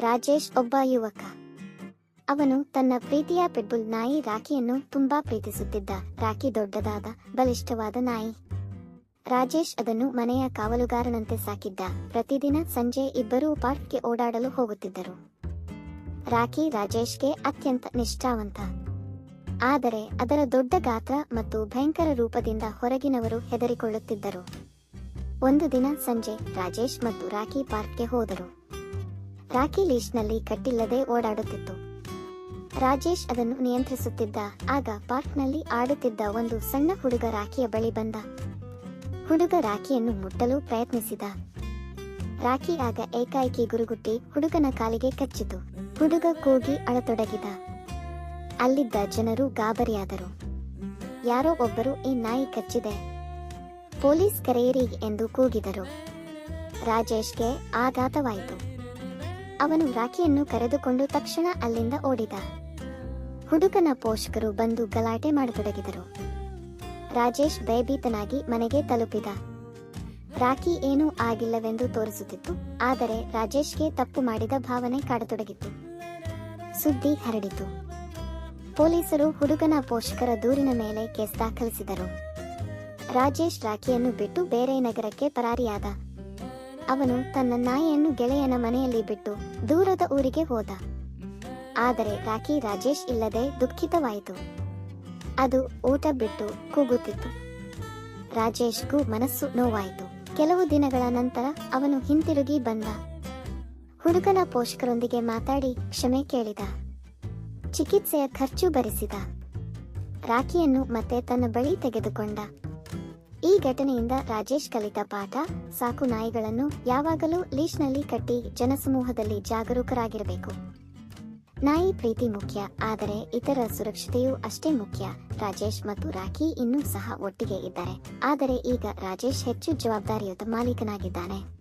ರಾಜೇಶ್ ಒಬ್ಬ ಯುವಕ. ಅವನು ತನ್ನ ಪ್ರೀತಿಯ ಪಿಟ್ಬುಲ್ ನಾಯಿ ರಾಖಿಯನ್ನು ತುಂಬಾ ಪ್ರೀತಿಸುತ್ತಿದ್ದ. ರಾಖಿ ದೊಡ್ಡದಾದ, ಬಲಿಷ್ಠವಾದ ನಾಯಿ. ರಾಜೇಶ್ ಅದನ್ನು ಮನೆಯ ಕಾವಲುಗಾರನಂತೆ ಸಾಕಿದ್ದ. ಪ್ರತಿದಿನ ಸಂಜೆ ಇಬ್ಬರೂ ಪಾರ್ಕ್ಗೆ ಓಡಾಡಲು ಹೋಗುತ್ತಿದ್ದರು. ರಾಖಿ ರಾಜೇಶ್ಗೆ ಅತ್ಯಂತ ನಿಷ್ಠಾವಂತ. ಆದರೆ ಅದರ ದೊಡ್ಡ ಗಾತ್ರ ಮತ್ತು ಭಯಂಕರ ರೂಪದಿಂದ ಹೊರಗಿನವರು ಹೆದರಿಕೊಳ್ಳುತ್ತಿದ್ದರು. ಒಂದು ದಿನ ಸಂಜೆ ರಾಜೇಶ್ ಮತ್ತು ರಾಖಿ ಪಾರ್ಕ್ಗೆ ಹೋದರು. ರಾಕಿ ಲೀಶ್ನಲ್ಲಿ ಕಟ್ಟಿಲ್ಲದೆ ಓಡಾಡುತ್ತಿತ್ತು. ರಾಜೇಶ್ ಅದನ್ನು ನಿಯಂತ್ರಿಸುತ್ತಿದ್ದ, ಆಗ ಪಾರ್ಕ್ನಲ್ಲಿ ಆಡುತ್ತಿದ್ದ ಒಂದು ಸಣ್ಣ ಹುಡುಗ ರಾಖಿಯ ಬಳಿ ಬಂದ. ಹುಡುಗ ರಾಕಿಯನ್ನು ಮುಟ್ಟಲು ಪ್ರಯತ್ನಿಸಿದ. ರಾಖಿ ಆಗ ಏಕಾಏಕಿ ಗುರುಗುಟ್ಟಿ ಹುಡುಗನ ಕಾಲಿಗೆ ಕಚ್ಚಿತು. ಹುಡುಗ ಕೂಗಿ ಅಳತೊಡಗಿದ. ಅಲ್ಲಿದ್ದ ಜನರು ಗಾಬರಿಯಾದರು. ಯಾರೋ ಒಬ್ಬರು ಈ ನಾಯಿ ಕಚ್ಚಿದೆ. ಪೊಲೀಸ್ ಕರೆಯಿರಿ ಎಂದು ಕೂಗಿದರು. ರಾಜೇಶ್ಗೆ ಆಘಾತವಾಯಿತು. ಅವನು ರಾಖಿಯನ್ನು ಕರೆದುಕೊಂಡು ತಕ್ಷಣ ಅಲ್ಲಿಂದ ಓಡಿದ. ಹುಡುಗನ ಪೋಷಕರು ಬಂದು ಗಲಾಟೆ ಮಾಡತೊಡಗಿದರು. ರಾಜೇಶ್ ಭಯಭೀತನಾಗಿ ಮನೆಗೆ ತಲುಪಿದ. ರಾಖಿ ಏನೂ ಆಗಿಲ್ಲವೆಂದು ತೋರಿಸುತ್ತಿತ್ತು, ಆದರೆ ರಾಜೇಶ್ಗೆ ತಪ್ಪು ಮಾಡಿದ ಭಾವನೆ ಕಾಡತೊಡಗಿತ್ತು. ಸುದ್ದಿ ಹರಡಿತು. ಪೊಲೀಸರು ಹುಡುಗನ ಪೋಷಕರ ದೂರಿನ ಮೇಲೆ ಕೇಸ್ ದಾಖಲಿಸಿದರು. ರಾಜೇಶ್ ರಾಖಿಯನ್ನು ಬಿಟ್ಟು ಬೇರೆ ನಗರಕ್ಕೆ ಪರಾರಿಯಾದ ಅವನು ತನ್ನ ನಾಯಿಯನ್ನು ಗೆಳೆಯನ ಮನೆಯಲ್ಲಿ ಬಿಟ್ಟು ದೂರದ ಊರಿಗೆ ಹೋದ. ಆದರೆ ರಾಖಿ ರಾಜೇಶ್ ಇಲ್ಲದೆ ದುಃಖಿತವಾಯಿತು. ಅದು ಊಟ ಬಿಟ್ಟು ಕೂಗುತ್ತಿತ್ತು. ರಾಜೇಶ್ಗೂ ಮನಸ್ಸು ನೋವಾಯಿತು. ಕೆಲವು ದಿನಗಳ ನಂತರ ಅವನು ಹಿಂತಿರುಗಿ ಬಂದ. ಹುಡುಗನ ಪೋಷಕರೊಂದಿಗೆ ಮಾತಾಡಿ ಕ್ಷಮೆ ಕೇಳಿದ. ಚಿಕಿತ್ಸೆಯ ಖರ್ಚು ಭರಿಸಿದ. ರಾಖಿಯನ್ನು ಮತ್ತೆ ತನ್ನ ಬಳಿ ತೆಗೆದುಕೊಂಡ. ಈ ಘಟನೆಯಿಂದ ರಾಜೇಶ್ ಕಲಿತ ಪಾಠ. ಸಾಕು ನಾಯಿಗಳನ್ನು ಯಾವಾಗಲೂ ಲೀಶ್ನಲ್ಲಿ ಕಟ್ಟಿ ಜನಸಮೂಹದಲ್ಲಿ ಜಾಗರೂಕರಾಗಿರಬೇಕು. ನಾಯಿ ಪ್ರೀತಿ ಮುಖ್ಯ, ಆದರೆ ಇತರ ಸುರಕ್ಷತೆಯೂ ಅಷ್ಟೇ ಮುಖ್ಯ. ರಾಜೇಶ್ ಮತ್ತು ರಾಖಿ ಇನ್ನೂ ಸಹ ಒಟ್ಟಿಗೆ ಇದ್ದಾರೆ. ಆದರೆ ಈಗ ರಾಜೇಶ್ ಹೆಚ್ಚು ಜವಾಬ್ದಾರಿಯುತ ಮಾಲೀಕನಾಗಿದ್ದಾನೆ.